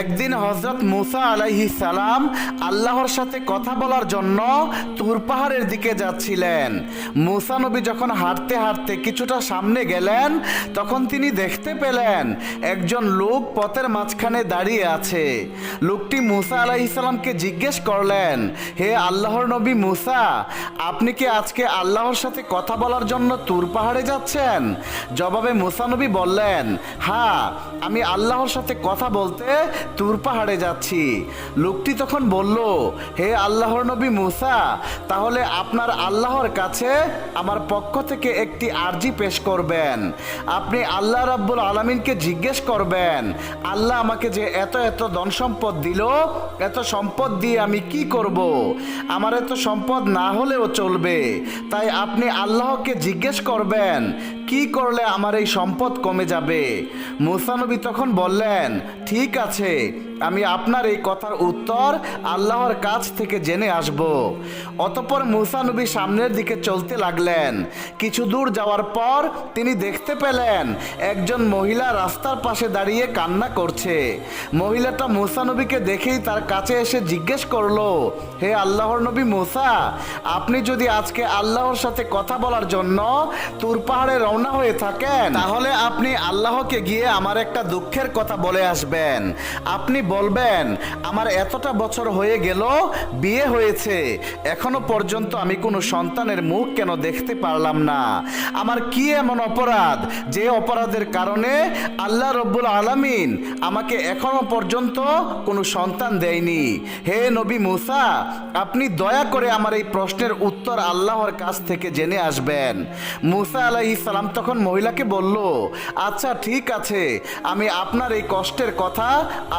একদিন হজরত মুসা আলাইহি সালাম আল্লাহর সাথে কথা বলার জন্য তুর পাহাড়ের দিকে যাচ্ছিলেন। মুসা নবী যখন হাঁটতে হাঁটতে কিছুটা সামনে গেলেন, তখন তিনি দেখতে পেলেন একজন লোক পথের মাঝখানে দাঁড়িয়ে আছে। লোকটি মুসা আলাইহি সালামকে জিজ্ঞেস করলেন, হে আল্লাহর নবী মুসা, আপনি কি আজকে আল্লাহর সাথে কথা বলার জন্য তুর পাহাড়ে যাচ্ছেন? জবাবে মুসা নবী বললেন হ্যাঁ আমি আল্লাহর সাথে কথা বলতে তুর পাহাড়ে যাচ্ছি। লোকটি তখন বলল, হে আল্লাহর নবী মুসা, তাহলে আপনার আল্লাহর কাছে আমার পক্ষ থেকে একটি আর্জি পেশ করবেন। আপনি আল্লাহ রাব্বুল আলমিনকে জিজ্ঞেস করবেন, আল্লাহ আমাকে যে এত এত ধন সম্পদ দিল, এত সম্পদ দিয়ে আমি কি করব? আমার এত সম্পদ না হলেও চলবে। তাই আপনি আল্লাহকে জিজ্ঞেস করবেন কি করলে আমার এই সম্পদ কমে যাবে? মুসানবী তখন বললেন ঠিক আছে আমি আপনার এই কথার উত্তর আল্লাহর কাছ থেকে জেনে আসব। অতপর মুসানবী সামনের দিকে চলতে লাগলেন। কিছু দূর যাওয়ার পর তিনি দেখতে পেলেন, একজন মহিলা রাস্তার পাশে দাঁড়িয়ে কান্না করছে। মহিলাটা মুসানবীকে দেখেই তার কাছে এসে জিজ্ঞেস করল, হে আল্লাহর নবী মুসা, আপনি যদি আজকে আল্লাহর সাথে কথা বলার জন্য তুর পাহাড়ে রওনা হয়ে থাকেন, তাহলে আপনি আল্লাহকে গিয়ে আমার একটা দুঃখের কথা বলে আসবেন। আপনি বলবেন, আমার এতটা বছর হয়ে গেল, বিয়ে হয়েছে। এখনও পর্যন্ত আমি কোনো সন্তানের মুখ কেন দেখতে পারলাম না? আমার কি এমন অপরাধ যে অপরাধের কারণে আল্লাহ রব্বুল আলামিন আমাকে এখনও পর্যন্ত কোনো সন্তান দেয়নি? হে নবী মুসা, আপনি দয়া করে আমার এই প্রশ্নের উত্তর আল্লাহর কাছ থেকে জেনে আসবেন। মুসা আলাইহিস সালাম তখন মহিলাকে বলল আচ্ছা ঠিক আছে, আমি আপনার এই কষ্টের কথা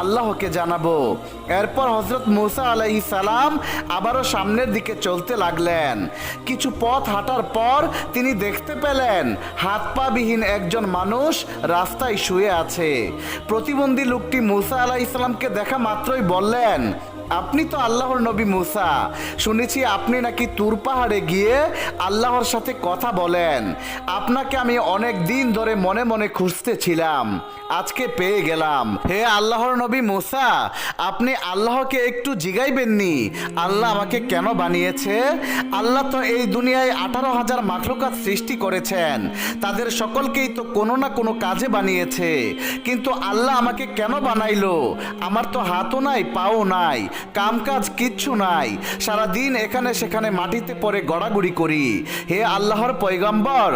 আল্লাহকে জানাব। এরপর হজরত মুসা আলাই সালাম আবারও সামনের দিকে চলতে লাগলেন। কিছু পথ হাঁটার পর তিনি দেখতে পেলেন হাত পা বিহীন একজন মানুষ রাস্তায় শুয়ে আছে। প্রতিবন্ধী লোকটি মুসা আলাহ ইসলামকে দেখা মাত্রই বললেন আপনি তো আল্লাহর নবী মুসা। শুনেছি আপনি নাকি তুর পাহাড়ে গিয়ে আল্লাহর সাথে কথা বলেন। আপনাকে আমি অনেক দিন ধরে মনে মনে খুঁজতেছিলাম। আজকে পেয়ে গেলাম। হে আল্লাহর নবী মুসা, আপনি আল্লাহকে একটু জিগাইবেননি? আল্লাহ আমাকে কেন বানিয়েছে? আল্লাহ তো এই দুনিয়ায় আঠারো হাজার মাখলুকাত সৃষ্টি করেছেন। তাদের সকলকেই তো কোনো না কোনো কাজে বানিয়েছে। কিন্তু আল্লাহ আমাকে কেন বানাইলো? আমার তো হাতও নাই, পাও নাই। কাম কাজ কিচ্ছু নাই। সারা দিন এখানে সেখানে মাটিতে পরে গড়াগড়ি করি। হে আল্লাহর পয়গম্বর,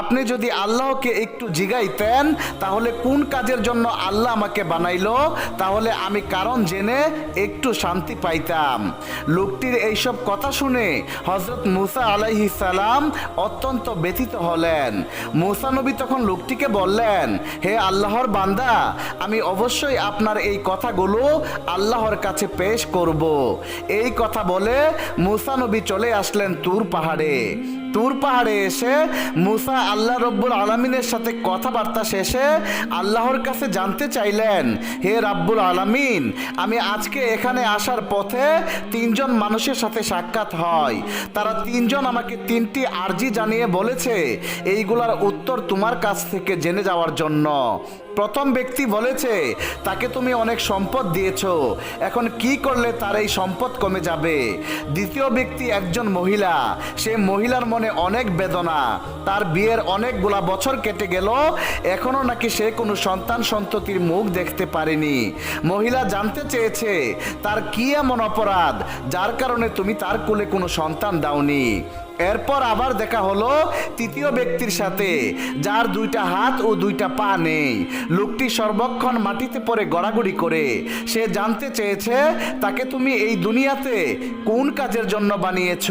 আপনি যদি আল্লাহকে একটু জিগাইতেন, তাহলে কোন কাজের জন্য আল্লাহ আমাকে বানাইলো? তাহলে আমি কারণ জেনে একটু শান্তি পাইতাম। লোকটির এইসব কথা শুনে হজরত মুসা আলাইহি সালাম অত্যন্ত ব্যথিত হলেন। মুসা নবী তখন লোকটিকে বললেন, হে আল্লাহর বান্দা, আমি অবশ্যই আপনার এই কথাগুলো আল্লাহর কাছে পেশ করব। এই কথা বলে মুসা নবী চলে আসলেন তুর পাহাড়ে। তুর পাহাড়ে এসে মুসা আল্লাহ রব্বুল আলমিনের সাথে কথাবার্তা শেষে আল্লাহর কাছে জানতে চাইলেন, হে রাব্বুল আলামিন, আমি আজকে এখানে আসার পথে তিনজন মানুষের সাথে সাক্ষাৎ হয়। তারা তিনজন আমাকে তিনটি আর্জি জানিয়ে বলেছে, এইগুলার উত্তর তোমার কাছ থেকে জেনে যাওয়ার জন্য। প্রথম ব্যক্তি বলেছে, তাকে তুমি অনেক সম্পদ দিয়েছ। এখন কি করলে তার এই সম্পদ কমে যাবে? দ্বিতীয় ব্যক্তি একজন মহিলা। সে মহিলার মনে অনেক বেদনা। তার বিয়ের অনেকগুলা বছর কেটে গেল। এখনও নাকি সে কোনো সন্তান সন্ততির মুখ দেখতে পারেনি। মহিলা জানতে চেয়েছে, তার কি এমন অপরাধ? যার কারণে তুমি তার কোলে কোনো সন্তান দাওনি। এরপর আবার দেখা হলো তৃতীয় ব্যক্তির সাথে, যার দুইটা হাত ও দুইটা পা নেই। লোকটি সর্বক্ষণ মাটিতে পড়ে গড়াগড়ি করে। সে জানতে চেয়েছে, তাকে তুমি এই দুনিয়াতে কোন কাজের জন্য বানিয়েছ?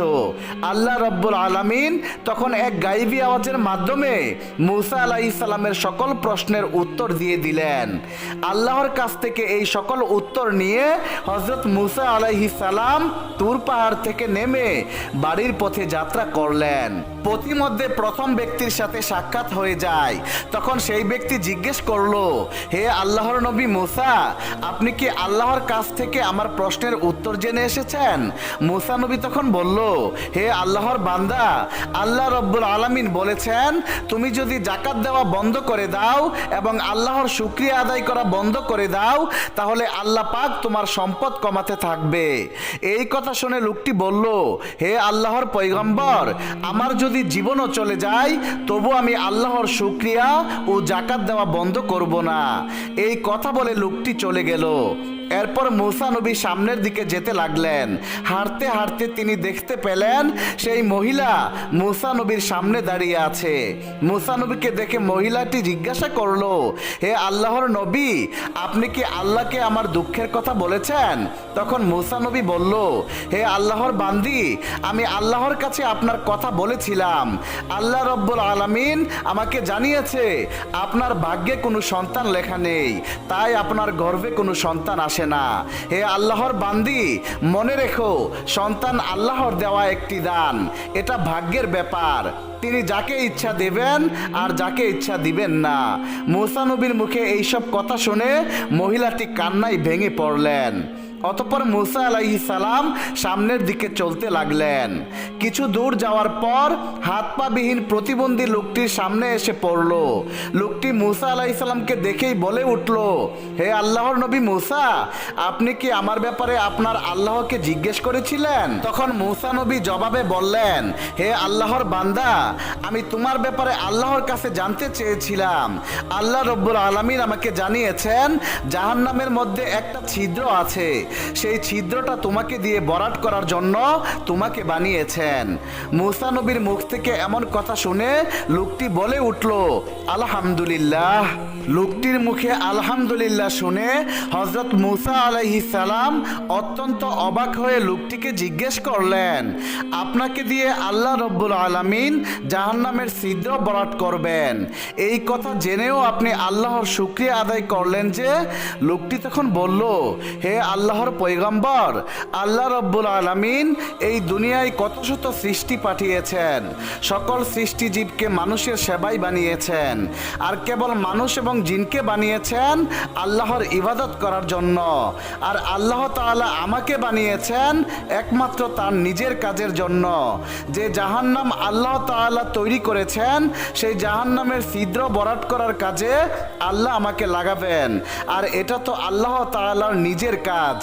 আল্লাহ রব্বুল আলামিন তখন এক গাইবি আওয়াজের মাধ্যমে মুসা আলাহি সালামের সকল প্রশ্নের উত্তর দিয়ে দিলেন। আল্লাহর কাছ থেকে এই সকল উত্তর নিয়ে হজরত মুসা আলাইহি সালাম তুর পাহাড় থেকে নেমে বাড়ির পথে যাত্রা যাত্রা করলেন। পথিমধ্যে প্রথম ব্যক্তির সাথে সাক্ষাৎ হয়ে যায়। তখন সেই ব্যক্তি জিজ্ঞেস করল, হে আল্লাহর নবী মুসা, আপনি কি আল্লাহর কাছ থেকে আমার প্রশ্নের উত্তর জেনে এসেছেন? মুসা নবী তখন বলল, হে আল্লাহর বান্দা, আল্লাহ রব্বুল আলামিন বলেছেন, তুমি যদি জাকাত দেওয়া বন্ধ করে দাও এবং আল্লাহর শুক্রিয়া আদায় করা বন্ধ করে দাও, তাহলে আল্লাহ পাক তোমার সম্পদ কমাতে থাকবে। এই কথা শুনে লোকটি বলল, হে আল্লাহর পৈগম্বর আমার যদি জীবনও চলে যায়, তবু আমি আল্লাহর শুক্রিয়া ও জাকাত দেওয়া বন্ধ করব না। এই কথা বলে লোকটি চলে গেল। এরপর মুসা নবী সামনের দিকে যেতে লাগলেন। হাঁটতে হাঁটতে তিনি দেখতে পেলেন সেই মহিলা মুসা নবীর সামনে দাঁড়িয়ে আছে। মুসা নবীকে দেখে মহিলাটি জিজ্ঞাসা করল, হে আল্লাহর নবী, আপনি কি আল্লাহকে আমার দুঃখের কথা বলেছেন? তখন মুসা নবী বলল, হে আল্লাহর বান্দি, আমি আল্লাহর কাছে আপনার কথা বলেছিলাম। আল্লাহ রব্বুল আলামিন আমাকে জানিয়েছে, আপনার ভাগ্যে কোনো সন্তান লেখা নেই, তাই আপনার গর্ভে কোনো সন্তান আসে না। হে আল্লাহর বান্দি, মনে রেখো, সন্তান আল্লাহর দেওয়া একটি দান। এটা ভাগ্যের ব্যাপার। তিনি যাকে ইচ্ছা দেবেন আর যাকে ইচ্ছা দিবেন না। মুসানবীর মুখে এইসব কথা শুনে মহিলাটি কান্নায় ভেঙে পড়লেন। অতপর মুসা আলাইহি সালাম সামনের দিকে চলতে লাগলেন। কিছু দূর যাওয়ার পর হাত পা বিহীন প্রতিবন্ধী লোকটির সামনে এসে পড়ল। লোকটি মুসা আলাইহিস সালামকে দেখেই বলে উঠল, হে আল্লাহর নবী মুসা, আপনি কি আমার ব্যাপারে আপনার আল্লাহকে জিজ্ঞেস করেছিলেন? তখন মুসা নবী জবাবে বললেন, হে আল্লাহর বান্দা, আমি তোমার ব্যাপারে আল্লাহর কাছে জানতে চেয়েছিলাম। আল্লাহ রব্বুল আলমিন আমাকে জানিয়েছেন, জাহান্নামের মধ্যে একটা ছিদ্র আছে সেই ছিদ্রটা তোমাকে দিয়ে বরাট করার জন্য তোমাকে বানিয়েছেন। মুসা নবীর মুখ থেকে এমন কথা শুনে লোকটি বলে উঠল, আলহামদুলিল্লাহ। লোকটির মুখে আলহামদুলিল্লাহ শুনে হজরত মুসা আলাইহি সালাম অত্যন্ত অবাক হয়ে লোকটিকে জিজ্ঞেস করলেন, আপনাকে দিয়ে আল্লাহ রব্বুল আলামিন জাহান্নামের ছিদ্র বরাট করবেন। এই কথা জেনেও আপনি আল্লাহর শুক্রিয়া আদায় করলেন যে? লোকটি তখন বলল, হে আল্লাহর পৈগম্বর আল্লাহ রব্বুল আলামিন এই দুনিয়ায় কত শত সৃষ্টি পাঠিয়েছেন। সকল সৃষ্টিজীবকে মানুষের সেবাই বানিয়েছেন। আর কেবল মানুষ এবং জিনকে বানিয়েছেন আল্লাহর ইবাদত করার জন্য। আর আল্লাহ তাআলা আমাকে বানিয়েছেন একমাত্র তার নিজের কাজের জন্য। যে জাহান্নাম আল্লাহ তাআলা তৈরি করেছেন, সেই জাহান্নামের ছিদ্র বরাট করার কাজে আল্লাহ আমাকে লাগাবেন। আর এটা তো আল্লাহ তাআলার নিজের কাজ।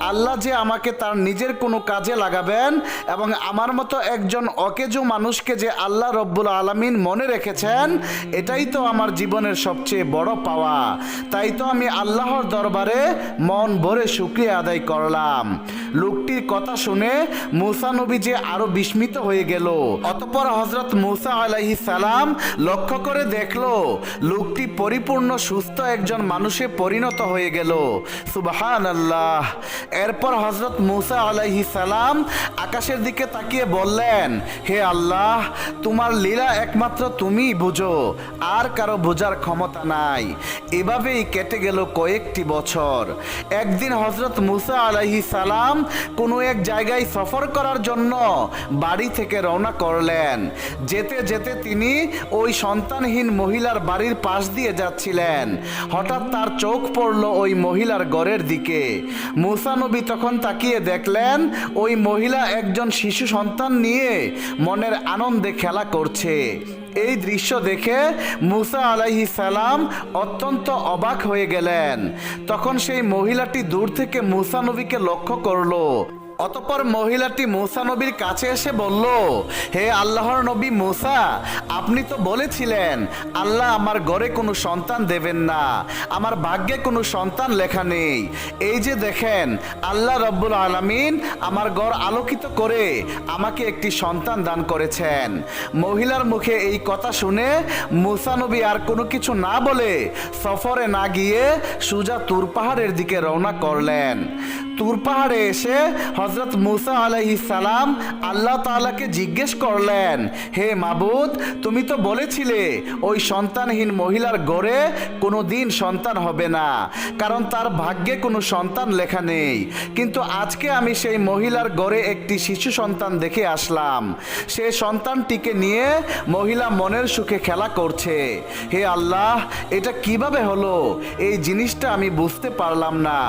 আল্লাহ যে আমাকে তার নিজের কোনো কাজে লাগাবেন এবং আমার মতো একজন অকেজো মানুষকে যে আল্লাহ রব্বুল আলামিন মনে রেখেছেন, এটাই তো আমার জীবনের সবচেয়ে বড় পাওয়া। তাই তো আমি আল্লাহর দরবারে মন ভরে শুক্রিয়া আদায় করলাম। লোকটির কথা শুনে মুসা নবী যে আরও বিস্মিত হয়ে গেল। অতপর হজরত মুসা আলাহি সালাম লক্ষ্য করে দেখল, লোকটি পরিপূর্ণ সুস্থ একজন মানুষে পরিণত হয়ে গেল। সুবাহান আল্লাহ এরপর হজরত মুসা আলাইহি সালাম আকাশের দিকে তাকিয়ে বললেন, হে আল্লাহ, তোমার লীলা একমাত্র তুমি বুঝো, আর কারও বোঝার ক্ষমতা নাই। এভাবেই কেটে গেল কয়েকটি বছর। একদিন হজরত মুসা আলাইহি সালাম কোনো এক জায়গায় সফর করার জন্য বাড়ি থেকে রওনা করলেন। যেতে যেতে তিনি ওই সন্তানহীন মহিলার বাড়ির পাশ দিয়ে যাচ্ছিলেন। হঠাৎ তার চোখ পড়ল ওই মহিলার ঘরের দিকে। মুসা নবী তখন তাকিয়ে দেখলেন, ওই মহিলা একজন শিশু সন্তান নিয়ে মনের আনন্দে খেলা করছে। এই দৃশ্য দেখে মুসা আলাইহি সালাম অত্যন্ত অবাক হয়ে গেলেন। তখন সেই মহিলাটি দূর থেকে মুসা নবীকে লক্ষ্য করল। অতপর মহিলাটি মুসা নবীর কাছে এসে বলল, হে আল্লাহর নবী মুসা, আপনি তো বলেছিলেন, আল্লাহ আমার ঘরে কোনো সন্তান দেবেন না, আমার ভাগ্যে কোনো সন্তান লেখা নেই। এই যে দেখেন, আল্লাহ রব্বুল আলামিন আমার ঘর আলোকিত করে আমাকে একটি সন্তান দান করেছেন। মহিলার মুখে এই কথা শুনে মুসা নবী আর কোনো কিছু না বলে সফরে না গিয়ে সুজা তুর পাহাড়ের দিকে রওনা করলেন। তুর পাহাড়ে এসে হজরত মুসা আলাইহিস সালাম আল্লাহ তাআলাকে জিজ্ঞেস করলেন, হে মাবুদ, তুমি তো বলেছিলে ওই সন্তানহীন মহিলার গড়ে কোনো দিন সন্তান হবে না, কারণ তার ভাগ্যে কোনো সন্তান লেখা নেই। কিন্তু আজকে আমি সেই মহিলার গড়ে একটি শিশু সন্তান দেখে আসলাম। সে সন্তানটিকে নিয়ে মহিলা মনের সুখে খেলা করছে। হে আল্লাহ, এটা কীভাবে হলো? এই জিনিসটা আমি বুঝতে পারলাম না।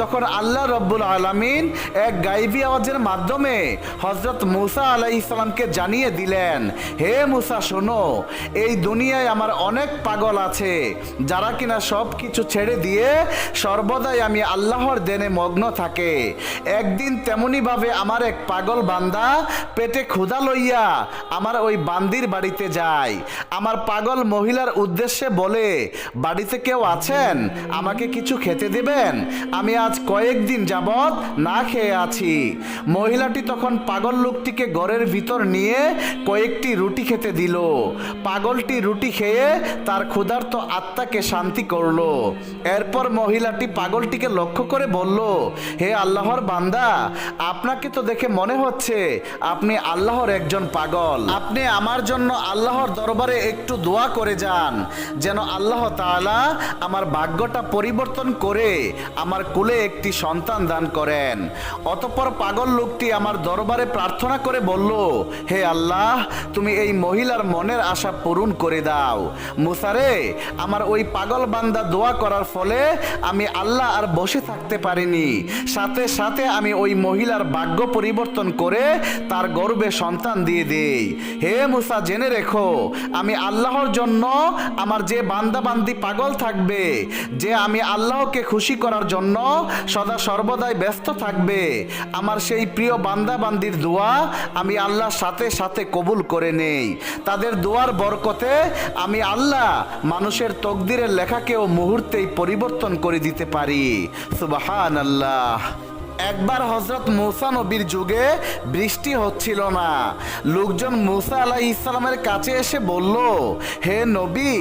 তখন আল্লাহ রব্বুল আলামিন এক গাইবি আওয়াজের মাধ্যমে হজরত মুসা আলাই ইসলামকে জানিয়ে দিলেন, হে মুসা, শোনো, এই দুনিয়ায় আমার অনেক পাগল আছে, যারা কিনা সব কিছু ছেড়ে দিয়ে সর্বদাই আমি আল্লাহর দেনে মগ্ন থাকে। একদিন তেমনি ভাবে আমার এক পাগল বান্দা পেটে ক্ষুধা লইয়া আমার ওই বান্দির বাড়িতে যায়। আমার পাগল মহিলার উদ্দেশ্যে বলে, বাড়িতে কেউ আছেন? আমাকে কিছু খেতে দেবেন? আমি আজ কয়েকদিন যাবৎ না খেয়ে আছি। মহিলাটি তখন পাগল লোকটিকে ঘরের ভিতর নিয়ে কয়েকটি রুটি খেতে দিল। পাগলটি রুটি খেয়ে তার ক্ষুধার্ত আত্মাকে শান্তি করল। এরপর মহিলাটি পাগলটিকে লক্ষ্য করে বলল, হে আল্লাহর বান্দা, আপনাকে তো দেখে মনে হচ্ছে আপনি আল্লাহর একজন পাগল। আপনি আমার জন্য আল্লাহর দরবারে একটু দোয়া করে যান, যেন আল্লাহ তাআলা আমার ভাগ্যটা পরিবর্তন করে আমার কুলে একটি সন্তান দান করেন। অতঃপর পাগল লোকটি আমার দরবারে প্রার্থনা করে বলল, হে আল্লাহ, তুমি এই মহিলার মনের আশা পূরণ করে দাও। মুসারে আমার ওই পাগল বান্দা দোয়া করার ফলে আমি আল্লাহ আর বসে থাকতে পারিনি। সাথে সাথে আমি ওই মহিলার ভাগ্য পরিবর্তন করে তার গর্বে সন্তান দিয়ে দেই। হে মুসা, জেনে রেখো, আমি আল্লাহর জন্য আমার যে বান্দা বান্দি পাগল থাকবে, যে আমি আল্লাহকে খুশি করার জন্য সদা সর্বদাই ব্যস্ত থাকবে। আমার সেই প্রিয় বান্দা বান্দির দোয়া আমি আল্লাহ সাথে সাথে কবুল করে নেই। তাদের দোয়ার বরকতে আমি আল্লাহ মানুষের তকদিরের লেখাকেও মুহূর্তেই পরিবর্তন করে দিতে পারি। সুবাহান আল্লাহ একবার হজরত মুসা নবীর যুগে বৃষ্টি হচ্ছিল না। লোকজন মুসা আলাহ ইসলামের কাছে এসে বলল, হে নবী,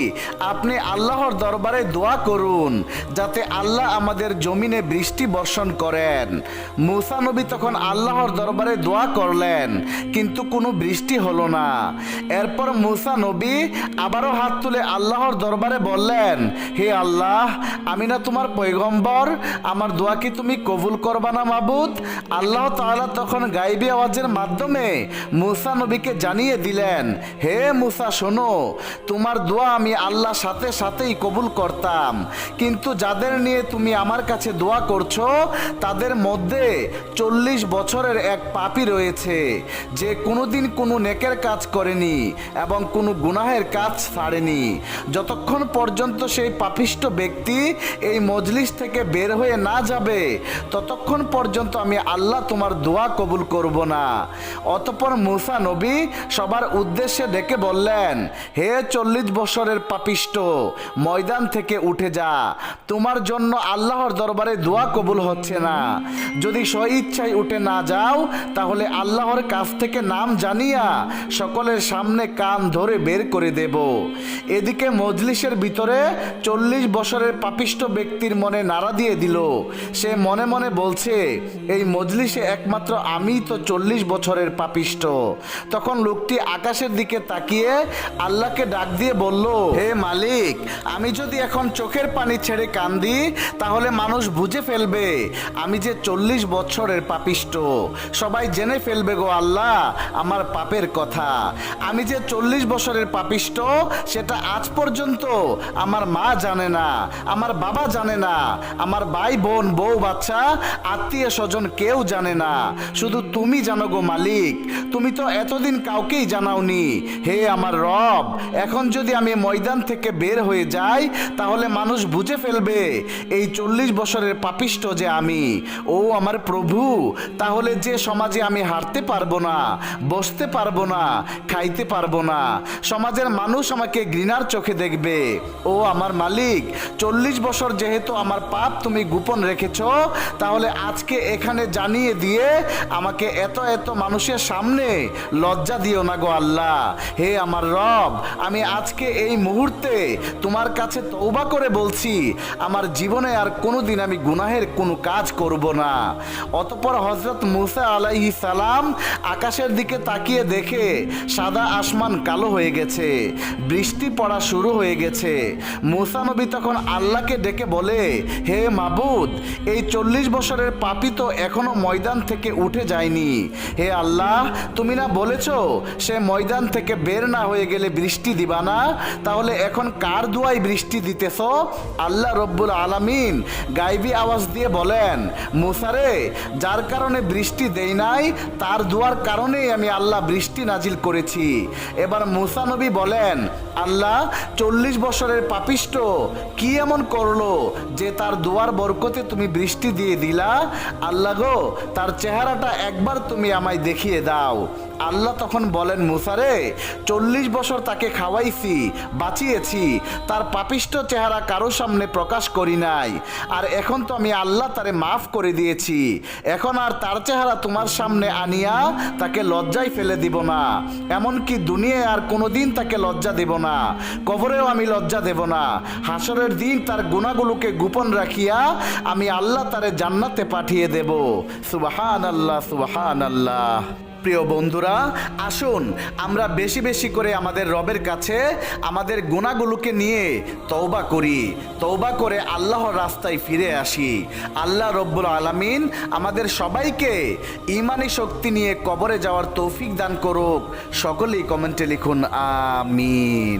আপনি আল্লাহর দরবারে দোয়া করুন, যাতে আল্লাহ আমাদের জমিনে বৃষ্টি বর্ষণ করেন। মুসা নবী তখন আল্লাহর দরবারে দোয়া করলেন, কিন্তু কোনো বৃষ্টি হলো না। এরপর মুসা নবী আবারও হাত তুলে আল্লাহর দরবারে বললেন, হে আল্লাহ, আমি না তোমার পৈগম্বর আমার দোয়া কি তুমি কবুল করবা না মাবুদ, আল্লাহ তাআলা তখন গাইবি আওয়াজের মাধ্যমে মুসা নবীকে জানিয়ে দিলেন, হে মুসা, শোনো, তোমার দোয়া আমি আল্লাহ সাথে সাথেই কবুল করতাম। কিন্তু যাদের নিয়ে তুমি আমার কাছে দোয়া করছ, তাদের মধ্যে চল্লিশ বছরের এক পাপি রয়েছে। যে কোনোদিন কোনো নেকের কাজ করেনি এবং কোনো গুনাহের কাজ ছাড়েনি। যতক্ষণ পর্যন্ত সেই পাপিষ্ট ব্যক্তি এই মজলিস থেকে বের হয়ে না যাবে, ততক্ষণ পর্যন্ত আমি আল্লাহ তোমার দোয়া কবুল করব না। অতপর মুসা নবী সবার উদ্দেশ্যে ডেকে বললেন, হে চল্লিশ বছরের পাপিষ্ট ময়দান থেকে উঠে যা। তোমার জন্য আল্লাহর দরবারে দোয়া কবুল হচ্ছে না। যদি স্বইচ্ছায় উঠে না যাও, তাহলে আল্লাহর কাছ থেকে নাম জানিয়া সকলের সামনে কান ধরে বের করে দেব। এদিকে মজলিসের ভিতরে চল্লিশ বছরের পাপিষ্ট ব্যক্তির মনে নাড়া দিয়ে দিল। সে মনে মনে বলছে এই মজলিসে একমাত্র আমি তো চল্লিশ বছরের পাপিষ্ট। তখন লোকটি আকাশের দিকে তাকিয়ে আল্লাহকে ডাক দিয়ে বলল, হে মালিক, আমি যদি এখন চোখের পানি ছেড়ে কান্দি, তাহলে মানুষ বুঝে ফেলবে আমি যে চল্লিশ বছরের পাপিষ্ট। সবাই জেনে ফেলবে গো আল্লাহ, আমার পাপের কথা। আমি যে চল্লিশ বছরের পাপিষ্ট, সেটা আজ পর্যন্ত আমার মা জানে না, আমার বাবা জানে না, আমার ভাই বোন, বউ বাচ্চা আত্মীয় স্বজন কেউ জানে না। শুধু তুমি জানো গো মালিক। তুমি তো এতদিন কাউকেই জানাওনি। হে আমার রব, এখন যদি আমি ময়দান থেকে বের হয়ে যাই, তাহলে মানুষ বুঝে ফেলবে, এই চল্লিশ বছরের পাপিষ্ট যে আমি। ও আমার প্রভু, তাহলে যে সমাজে আমি হাঁটতে পারব না, বসতে পারব না, খাইতে পারব না, সমাজের মানুষ আমাকে ঘৃণার চোখে দেখবে। ও আমার মালিক, চল্লিশ বছর যেহেতু আমার পাপ তুমি গোপন রেখেছ, তাহলে আজ আজকে এখানে জানিয়ে দিয়ে আমাকে এত এত মানুষের সামনে লজ্জা দিও না গো আল্লাহ। হে আমার রব, আমি আজকে এই মুহূর্তে তোমার কাছে তৌবা করে বলছি, আমার জীবনে আর কোনোদিন আমি গুনাহের কোনো কাজ করব না। অতপর হজরত মুসা আলাইহি সালাম আকাশের দিকে তাকিয়ে দেখে সাদা আসমান কালো হয়ে গেছে, বৃষ্টি পড়া শুরু হয়ে গেছে। মুসা নবী তখন আল্লাহকে ডেকে বলে, হে মাবুদ, এই চল্লিশ বছরের পাপি তো এখনও ময়দান থেকে উঠে যায়নি। হে আল্লাহ, তুমি না বলেছ, সে ময়দান থেকে বের না হয়ে গেলে বৃষ্টি দিবা না? তাহলে এখন কার দুয়াই বৃষ্টি দিতেছ? আল্লাহ রব্বুল আলামিন গাইবি আওয়াজ দিয়ে বলেন মুসারে যার কারণে বৃষ্টি দেই নাই, তার দুয়ার কারণেই আমি আল্লাহ বৃষ্টি নাজিল করেছি। এবার মুসা নবী বলেন, আল্লাহ, চল্লিশ বছরের পাপিষ্ট কি এমন করল যে তার দুয়ার বরকতে তুমি বৃষ্টি দিয়ে দিলা? আল্লাহ গো তার চেহারাটা একবার তুমি আমায় দেখিয়ে দাও। আল্লাহ তখন বলেন মুসারে চল্লিশ বছর তাকে খাওয়াইছি, বাঁচিয়েছি। তার পাপিষ্ট চেহারা কারও সামনে প্রকাশ করি নাই। আর এখন তো আমি আল্লাহ তারে মাফ করে দিয়েছি। এখন আর তার চেহারা তোমার সামনে আনিয়া তাকে লজ্জায় ফেলে দিব না। এমনকি দুনিয়ায় আর কোনোদিন তাকে লজ্জা দেব না। কবরেও আমি লজ্জা দেব না। হাসরের দিন তার গুণাগুলোকে গোপন রাখিয়া আমি আল্লাহ তারে জান্নাতে পাঠিয়ে দেব। সুবাহান আল্লাহ সুবাহান আল্লাহ প্রিয় বন্ধুরা, আসুন আমরা বেশি বেশি করে আমাদের রবের কাছে আমাদের গুণাগুলোকে নিয়ে তৌবা করি তৌবা করে আল্লাহর রাস্তায় ফিরে আসি। আল্লাহ রব্বুল আলমিন আমাদের সবাইকে ইমানি শক্তি নিয়ে কবরে যাওয়ার তৌফিক দান করুক। সকলেই কমেন্টে লিখুন, আমিন।